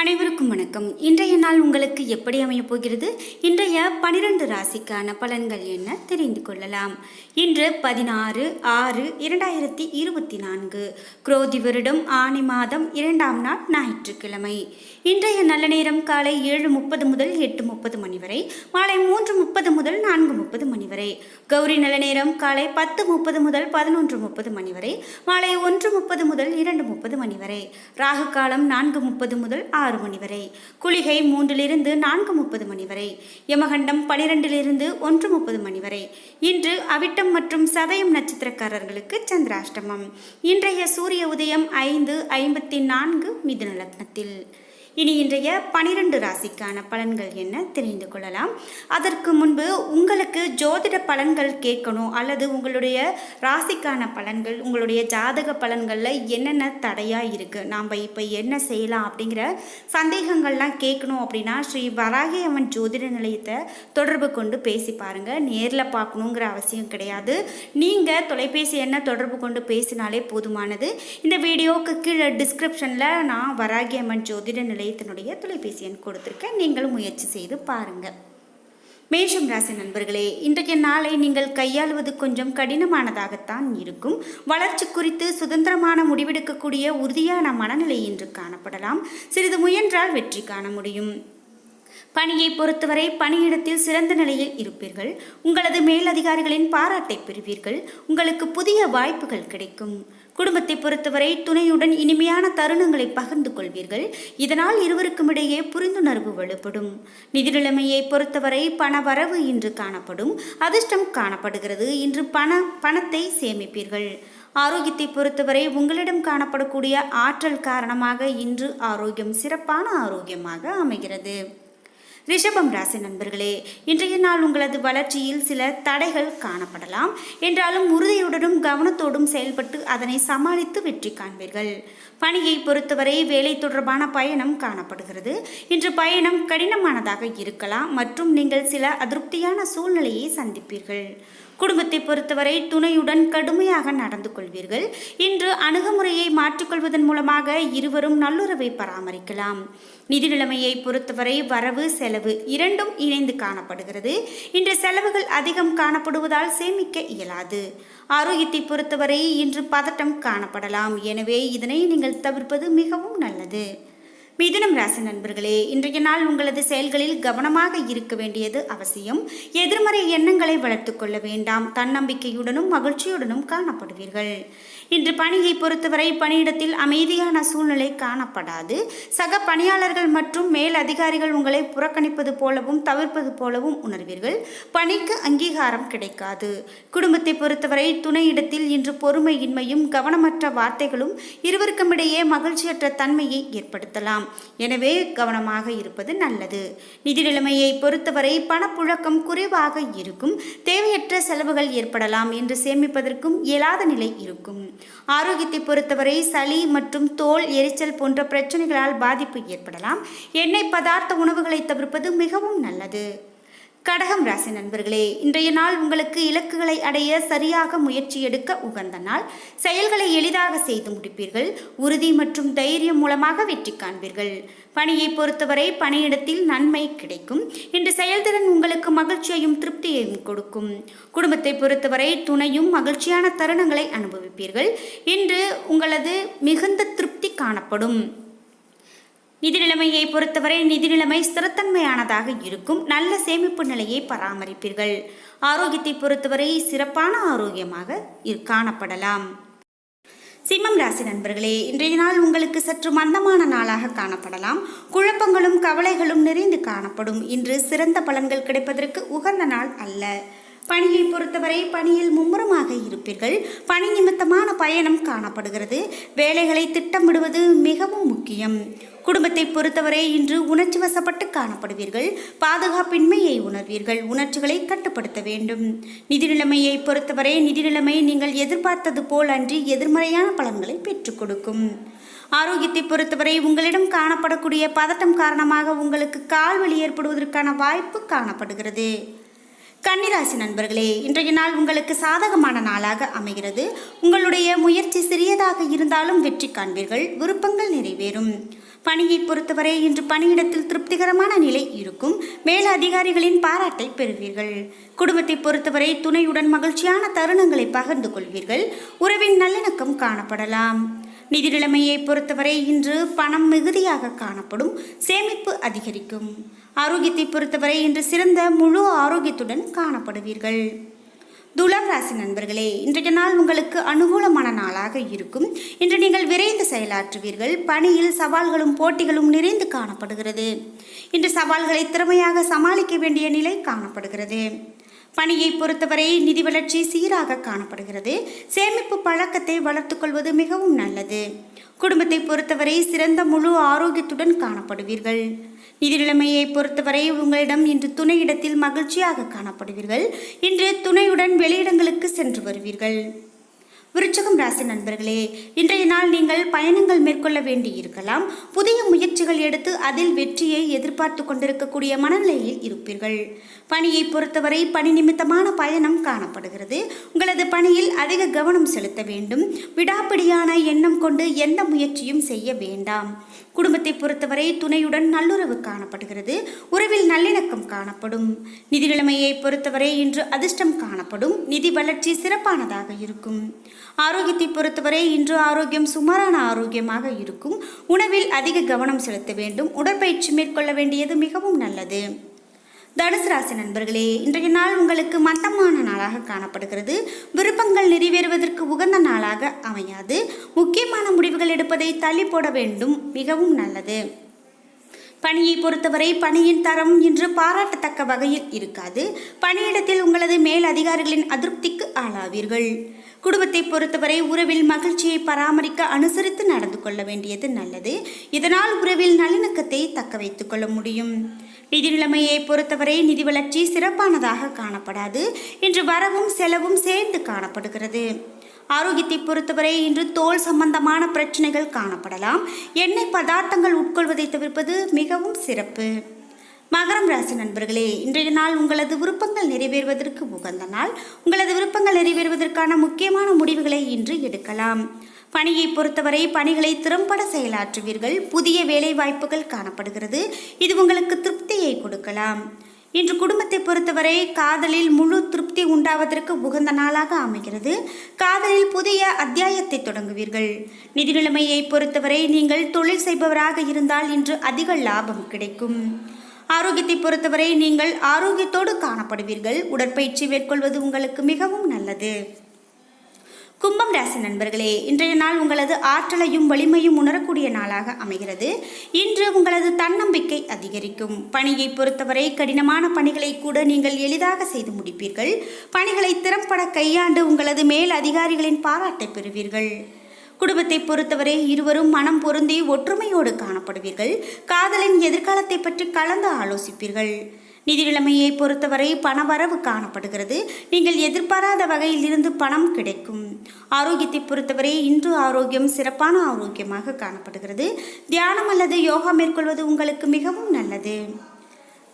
அனைவருக்கும் வணக்கம். இன்றைய நாள் உங்களுக்கு எப்படி அமையப் போகிறது? இன்றைய பனிரெண்டு ராசிக்கான பலன்கள் என்ன? தெரிந்து கொள்ளலாம். இன்று பதினாறு ஆறு இரண்டாயிரத்தி இருபத்தி நான்கு. குரோதி வருடம் ஆணி மாதம் இரண்டாம் நாள் ஞாயிற்றுக்கிழமை. இன்றைய நல்ல நேரம் காலை ஏழு முப்பது முதல் எட்டு முப்பது மணி வரை மாலை மூன்று முப்பது முதல் நான்கு முப்பது மணி வரை. கௌரி நல்ல நேரம் காலை பத்து முப்பது முதல் பதினொன்று முப்பது மணி வரை மாலை ஒன்று முப்பது முதல் இரண்டு முப்பது மணி வரை. ராகு காலம் நான்கு முப்பது முதல் ஆறு மணி வரை. குளிகை மூன்றிலிருந்து நான்கு முப்பது மணி வரை. யமகண்டம் பனிரெண்டிலிருந்து ஒன்று முப்பது மணி வரை. இன்று அவிட்டம் மற்றும் சதயம் நட்சத்திரக்காரர்களுக்கு சந்திராஷ்டமம். இன்றைய சூரிய உதயம் ஐந்து ஐம்பத்தி நான்கு மிதுன லக்னத்தில். இனி இன்றைய பனிரெண்டு ராசிக்கான பலன்கள் என்ன தெரிந்து கொள்ளலாம். அதற்கு முன்பு உங்களுக்கு ஜோதிட பலன்கள் கேட்கணும் அல்லது உங்களுடைய ராசிக்கான பலன்கள் உங்களுடைய ஜாதக பலன்களில் என்னென்ன தடையாக இருக்குது நாம் இப்போ என்ன செய்யலாம் அப்படிங்கிற சந்தேகங்கள்லாம் கேட்கணும் அப்படின்னா ஸ்ரீ வராகி அம்மன் ஜோதிட நிலையத்தை தொடர்பு கொண்டு பேசி பாருங்கள் நேரில் பார்க்கணுங்கிற அவசியம் கிடையாது. நீங்கள் தொலைபேசி என்ன தொடர்பு கொண்டு பேசினாலே போதுமானது. இந்த வீடியோவுக்கு கீழே டிஸ்கிரிப்ஷனில் நான் வராகி அம்மன் ஜோதிட நிலையத்தினுடைய தொலைபேசி எண் கொடுத்துருக்கேன் நீங்களும் முயற்சி செய்து பாருங்கள். மேஷம் ராசி நண்பர்களே இன்றைய நாளை நீங்கள் கையாளுவது கொஞ்சம் கடினமானதாகத்தான் இருக்கும். வளர்ச்சி குறித்து சுதந்திரமான முடிவெடுக்கக்கூடிய உறுதியான மனநிலை இன்று காணப்படலாம். சிறிது முயன்றால் வெற்றி காண முடியும். பணியை பொறுத்தவரை பணியிடத்தில் சிறந்த நிலையில் இருப்பீர்கள். உங்களது மேலதிகாரிகளின் பாராட்டை பெறுவீர்கள். உங்களுக்கு புதிய வாய்ப்புகள் கிடைக்கும். குடும்பத்தை பொறுத்தவரை துணையுடன் இனிமையான தருணங்களை பகிர்ந்து கொள்வீர்கள். இதனால் இருவருக்கும் இடையே புரிந்துணர்வு வலுப்படும் நிதிநிலைமையை பொறுத்தவரை பண வரவு இன்று காணப்படும். அதிர்ஷ்டம் காணப்படுகிறது. இன்று பண பணத்தை சேமிப்பீர்கள். ஆரோக்கியத்தை பொறுத்தவரை உங்களிடம் காணப்படக்கூடிய ஆற்றல் காரணமாக இன்று ஆரோக்கியம் சிறப்பான ஆரோக்கியமாக அமைகிறது. ரிஷபம் ராசி நண்பர்களே இன்றைய நாள் உங்களது வளர்ச்சியில் சில தடைகள் காணப்படலாம். என்றாலும் உறுதியுடனும் கவனத்தோடும் செயல்பட்டு அதனை சமாளித்து வெற்றி காண்பீர்கள். பணியை பொறுத்தவரை வேலை தொடர்பான பயணம் காணப்படுகிறது. இன்று பயணம் கடினமானதாக இருக்கலாம் மற்றும் நீங்கள் சில அதிருப்தியான சூழ்நிலையை சந்திப்பீர்கள். குடும்பத்தை பொறுத்தவரை துணையுடன் கடுமையாக நடந்து கொள்வீர்கள். இன்று அணுகுமுறையை மாற்றிக்கொள்வதன் மூலமாக இருவரும் நல்லுறவை பராமரிக்கலாம். நிதி நிலைமையை பொறுத்தவரை வரவு செலவு இரண்டும் இணைந்து காணப்படுகிறது. இன்று செலவுகள் அதிகம் காணப்படுவதால் சேமிக்க இயலாது. ஆரோக்கியத்தை பொறுத்தவரை இன்று பதட்டம் காணப்படலாம். எனவே இதனை நீங்கள் தவிர்ப்பது மிகவும் நல்லது. மிதுனம் ராசி நண்பர்களே இன்றைய நாள் உங்களது செயல்களில் கவனமாக இருக்க வேண்டியது அவசியம். எதிர்மறை எண்ணங்களை வளர்த்து கொள்ள வேண்டாம். தன்னம்பிக்கையுடனும் மகிழ்ச்சியுடனும் காணப்படுவீர்கள். இன்று பணியை பொறுத்தவரை பணியிடத்தில் அமைதியான சூழ்நிலை காணப்படாது. சக பணியாளர்கள் மற்றும் மேல் அதிகாரிகள் உங்களை புறக்கணிப்பது போலவும் தவிர்ப்பது போலவும் உணர்வீர்கள். பணிக்கு அங்கீகாரம் கிடைக்காது. குடும்பத்தை பொறுத்தவரை துணையிடத்தில் இன்று பொறுமையின்மையும் கவனமற்ற வார்த்தைகளும் இருவருக்கும் இடையே மகிழ்ச்சியற்ற தன்மையை ஏற்படுத்தலாம். எனவே கவனமாக இருப்பது நல்லது. நிதி நிலைமையை பொறுத்தவரை பணப்புழக்கம் குறைவாக இருக்கும். தேவையற்ற செலவுகள் ஏற்படலாம் என்று சேமிப்பதற்கும் இயலாத நிலை இருக்கும். ஆரோக்கியத்தை பொறுத்தவரை சளி மற்றும் தோல் எரிச்சல் போன்ற பிரச்சனைகளால் பாதிப்பு ஏற்படலாம். எண்ணெய் பதார்த்த உணவுகளை தவிர்ப்பது மிகவும் நல்லது. கடகம் ராசி நண்பர்களே இன்றைய நாள் உங்களுக்கு இலக்குகளை அடைய சரியாக முயற்சி எடுக்க உகந்த நாள். செயல்களை எளிதாக செய்து முடிப்பீர்கள். உறுதி மற்றும் தைரியம் மூலமாக வெற்றி காண்பீர்கள். பணியை பொறுத்தவரை பணியிடத்தில் நன்மை கிடைக்கும். இன்று செயல்திறன் உங்களுக்கு மகிழ்ச்சியையும் திருப்தியையும் கொடுக்கும். குடும்பத்தை பொறுத்தவரை துணையும் மகிழ்ச்சியான தருணங்களை அனுபவிப்பீர்கள். இன்று உங்களது மிகுந்த திருப்தி காணப்படும். நிதி நிலைமையை பொறுத்தவரை நிதி நிலைமை ஸ்திரத்தன்மையானதாக இருக்கும். நல்ல சேமிப்பு நிலையை பராமரிப்பீர்கள். ஆரோக்கியத்தை பொறுத்தவரை சிறப்பான ஆரோக்கியமாக காணப்படலாம். சிம்மம் ராசி நண்பர்களே இன்றைய நாள் உங்களுக்கு சற்று மந்தமான நாளாக காணப்படலாம். குழப்பங்களும் கவலைகளும் நிறைந்து காணப்படும். இன்று சிறந்த பலன்கள் கிடைப்பதற்கு உகந்த நாள் அல்ல. பணியை பொறுத்தவரை பணியில் மும்முரமாக இருப்பீர்கள். பணி நிமித்தமான பயணம் காணப்படுகிறது. வேலைகளை திட்டமிடுவது மிகவும் முக்கியம். குடும்பத்தை பொறுத்தவரை இன்று உணர்ச்சி வசப்பட்டு காணப்படுவீர்கள். பாதுகாப்பின்மையை உணர்வீர்கள். உணர்ச்சிகளை கட்டுப்படுத்த வேண்டும். நிதி நிலைமையை பொறுத்தவரை நிதி நிலைமை நீங்கள் எதிர்பார்த்தது போல் அன்றி எதிர்மறையான பலன்களை பெற்றுக் கொடுக்கும். ஆரோக்கியத்தை பொறுத்தவரை உங்களிடம் காணப்படக்கூடிய பதட்டம் காரணமாக உங்களுக்கு கால்வலி ஏற்படுவதற்கான வாய்ப்பு காணப்படுகிறது. கன்னிராசி நண்பர்களே இன்றைய நாள் உங்களுக்கு சாதகமான நாளாக அமைகிறது. உங்களுடைய முயற்சி சிறியதாக இருந்தாலும் வெற்றி காண்பீர்கள். விருப்பங்கள் நிறைவேறும். பணியை பொறுத்தவரை இன்று பணியிடத்தில் திருப்திகரமான நிலை இருக்கும். மேல அதிகாரிகளின் பாராட்டை பெறுவீர்கள். குடும்பத்தை பொறுத்தவரை துணையுடன் மகிழ்ச்சியான தருணங்களை பகிர்ந்து கொள்வீர்கள். உறவின் நல்லிணக்கம் காணப்படலாம். நிதி நிலைமையை பொறுத்தவரை இன்று பணம் மிகுதியாக காணப்படும். சேமிப்பு அதிகரிக்கும். ஆரோக்கியத்தை பொறுத்தவரை இன்று சிறந்த முழு ஆரோக்கியத்துடன் காணப்படுவீர்கள். துலாம் ராசி நண்பர்களே இன்றைய நாள் உங்களுக்கு அனுகூலமான நாளாக இருக்கும். இன்று நீங்கள் விரைந்து செயலாற்றுவீர்கள். பணியில் சவால்களும் போட்டிகளும் நிறைந்து காணப்படுகிறது. இன்று சவால்களை திறமையாக சமாளிக்க வேண்டிய நிலை காணப்படுகிறது. பணியை பொறுத்தவரை நிதி வளர்ச்சி சீராக காணப்படுகிறது. சேமிப்பு பழக்கத்தை வளர்த்துக்கொள்வது மிகவும் நல்லது. குடும்பத்தை பொறுத்தவரை சிறந்த முழு ஆரோக்கியத்துடன் காணப்படுவீர்கள். நிதி நிலைமையை பொறுத்தவரை உங்களிடம் இன்று துணையிடத்தில் மகிழ்ச்சியாக காணப்படுவீர்கள். இன்று துணையுடன் வெளியிடங்களுக்கு சென்று வருவீர்கள். விருச்சகம் ராசி நண்பர்களே இன்றைய நாள் நீங்கள் பயணங்கள் மேற்கொள்ள வேண்டி இருக்கலாம் புதிய முயற்சிகள் எடுத்து அதில் வெற்றியை எதிர்பார்த்து கொண்டிருக்கக்கூடிய மனநிலையில் இருப்பீர்கள். பணியை பொறுத்தவரை பணி நிமித்தமான பயணம் காணப்படுகிறது. உங்களது பணியில் அதிக கவனம் செலுத்த வேண்டும். விடாப்பிடியான எண்ணம் கொண்டு எந்த முயற்சியும் செய்ய வேண்டாம். குடும்பத்தை பொறுத்தவரை துணையுடன் நல்லுறவு காணப்படுகிறது. உறவில் நல்லிணக்கம் காணப்படும். நிதி நிலைமையை பொறுத்தவரை இன்று அதிர்ஷ்டம் காணப்படும். நிதி வளர்ச்சி சிறப்பானதாக இருக்கும். ஆரோக்கியத்தை பொறுத்தவரை இன்று ஆரோக்கியம் சுமாரான ஆரோக்கியமாக இருக்கும். உணவில் அதிக கவனம் செலுத்த வேண்டும். உடற்பயிற்சி மேற்கொள்ள வேண்டியது மிகவும் நல்லது. தனுசு ராசி நண்பர்களே இன்றைய நாள் உங்களுக்கு மந்தமான நாளாக காணப்படுகிறது. விருப்பங்கள் நிறைவேறுவதற்கு உகந்த நாளாக அமையாது. முக்கியமான முடிவுகள் எடுப்பதை தள்ளி போட வேண்டும். மிகவும் நல்லது. பணியை பொறுத்தவரை பணியின் தரம் இன்று பாராட்டத்தக்க வகையில் இருக்காது. பணியிடத்தில் உங்களது மேல் அதிகாரிகளின் அதிருப்திக்கு ஆளாவீர்கள். குடும்பத்தை பொறுத்தவரை உறவில் மகிழ்ச்சியை பராமரிக்க அனுசரித்து நடந்து கொள்ள வேண்டியது நல்லது. இதனால் உறவில் நல்லிணக்கத்தை தக்க வைத்துக் கொள்ள முடியும். நிதி நிலைமையை பொறுத்தவரை நிதி வளர்ச்சி சிறப்பானதாக காணப்படாது. இன்று வரவும் செலவும் சேர்ந்து காணப்படுகிறது. ஆரோக்கியத்தை பொறுத்தவரை இன்று தோல் சம்பந்தமான பிரச்சனைகள் காணப்படலாம். எண்ணெய் பதார்த்தங்கள் உட்கொள்வதை தவிர்ப்பது மிகவும் சிறப்பு. மகரம் ராசி நண்பர்களே இன்றைய நாள் உங்களது விருப்பங்கள் நிறைவேறுவதற்கு உகந்த நாள். உங்களது விருப்பங்கள் நிறைவேறுவதற்கான முக்கியமான முடிவுகளை இன்று எடுக்கலாம். பணியை பொறுத்தவரை பணிகளை திறம்பட செயலாற்றுவீர்கள். புதிய வேலை வாய்ப்புகள் காணப்படுகிறது. இது உங்களுக்கு திருப்தியை கொடுக்கலாம். இன்று குடும்பத்தை பொறுத்தவரை காதலில் முழு திருப்தி உண்டாவதற்கு உகந்த நாளாக அமைகிறது. காதலில் புதிய அத்தியாயத்தை தொடங்குவீர்கள். நிதி நிலைமையை பொறுத்தவரை நீங்கள் தொழில் செய்பவராக இருந்தால் இன்று அதிக லாபம் கிடைக்கும். ஆரோக்கியத்தை பொறுத்தவரை நீங்கள் ஆரோக்கியத்தோடு காணப்படுவீர்கள். உடற்பயிற்சி மேற்கொள்வது உங்களுக்கு மிகவும் நல்லது. கும்பம் ராசி நண்பர்களே இன்றைய நாள் உங்களது ஆற்றலையும் வலிமையும் உணரக்கூடிய நாளாக அமைகிறது. இன்று உங்களது தன்னம்பிக்கை அதிகரிக்கும். பணியை பொறுத்தவரை கடினமான பணிகளை கூட நீங்கள் எளிதாக செய்து முடிப்பீர்கள். பணிகளை திறம்பட கையாண்டு உங்களது மேல் அதிகாரிகளின் பாராட்டை பெறுவீர்கள். குடும்பத்தை பொறுத்தவரை இருவரும் மனம் பொருந்தி ஒற்றுமையோடு காணப்படுவீர்கள். காதலின் எதிர்காலத்தை பற்றி கலந்து ஆலோசிப்பீர்கள். நிதி நிலைமையை பொறுத்தவரை பணவரவு காணப்படுகிறது. நீங்கள் எதிர்பாராத வகையில் இருந்து பணம் கிடைக்கும். ஆரோக்கியத்தை பொறுத்தவரை இன்று ஆரோக்கியம் சிறப்பான ஆரோக்கியமாக காணப்படுகிறது. தியானம் அல்லது யோகா மேற்கொள்வது உங்களுக்கு மிகவும் நல்லது.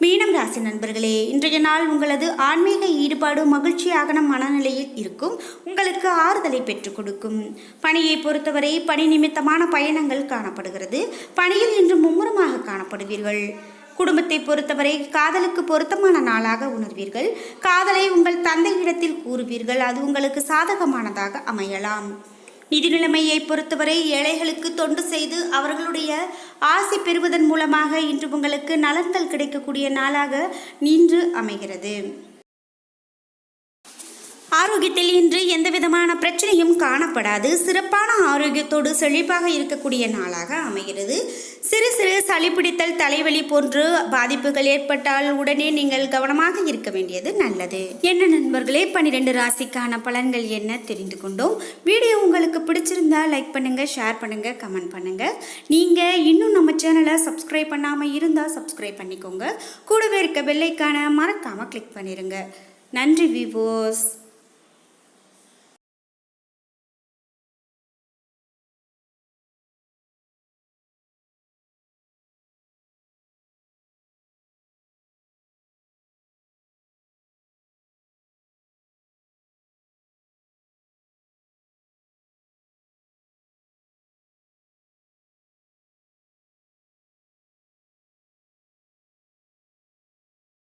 மீனம் ராசி நண்பர்களே இன்றைய நாள் உங்களது ஆன்மீக ஈடுபாடு மகிழ்ச்சியாகன மனநிலையில் இருக்கும். உங்களுக்கு ஆறுதலை பெற்றுக் கொடுக்கும். பணியை பொறுத்தவரை பணி நிமித்தமான பயணங்கள் காணப்படுகிறது. பணியில் இன்று மும்முரமாக காணப்படுவீர்கள். குடும்பத்தை பொறுத்தவரை காதலுக்கு பொருத்தமான நாளாக உணர்வீர்கள். காதலை உங்கள் தந்தையிடத்தில் கூறுவீர்கள். அது உங்களுக்கு சாதகமானதாக அமையலாம். நிதி நிலைமையை பொறுத்தவரை ஏழைகளுக்கு தொண்டு செய்து அவர்களுடைய ஆசை பெறுவதன் மூலமாக இன்று உங்களுக்கு நலன்கள் கிடைக்கக்கூடிய நாளாக நின்று அமைகிறது. ஆரோக்கியத்தில் இன்று எந்த விதமான பிரச்சனையும் காணப்படாது. சிறப்பான ஆரோக்கியத்தோடு செழிப்பாக இருக்கக்கூடிய நாளாக அமைகிறது. சிறு சிறு சளி பிடித்தல் தலைவலி போன்று பாதிப்புகள் ஏற்பட்டால் உடனே நீங்கள் கவனமாக இருக்க வேண்டியது நல்லது. என்ன நண்பர்களே பன்னிரெண்டு ராசிக்கான பலன்கள் என்ன தெரிந்து கொண்டோம். வீடியோ உங்களுக்கு பிடிச்சிருந்தா லைக் பண்ணுங்க ஷேர் பண்ணுங்க கமெண்ட் பண்ணுங்க. நீங்க இன்னும் நம்ம சேனலை சப்ஸ்கிரைப் பண்ணாம இருந்தா சப்ஸ்கிரைப் பண்ணிக்கோங்க. கூடவே இருக்க பெல்லைக்கான மறக்காம கிளிக் பண்ணிருங்க. நன்றி விவோஸ்